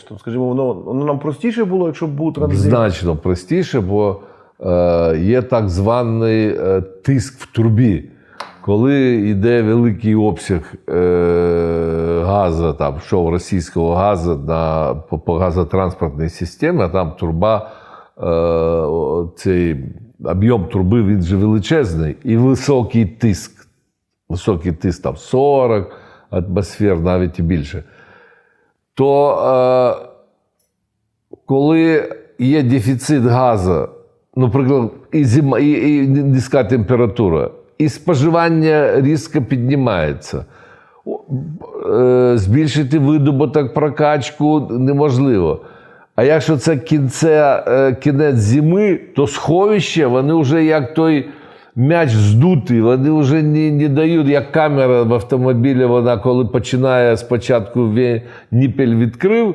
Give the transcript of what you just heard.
Тобто, скажімо, воно, воно нам простіше було, якщо був транзит. Значно простіше, бо е, є так званий е, тиск в трубі. Коли йде великий обсяг е, газу, там, що російського газу на, по, по газотранспортній системі, а там труба, е, цей об'єм труби він же величезний і високий тиск. Високий тиск там 40 атмосфер, навіть і більше. То е, коли є дефіцит газу, наприклад, і, зима, і, і низька температура, і споживання різко піднімається. Е, Збільшити видобуток, прокачку неможливо. А якщо це кінце, е, кінець зими, то сховище, вони вже як той м'яч здутий, вони вже не, не дають, як камера в автомобілі, вона коли починає спочатку ніпель відкрив,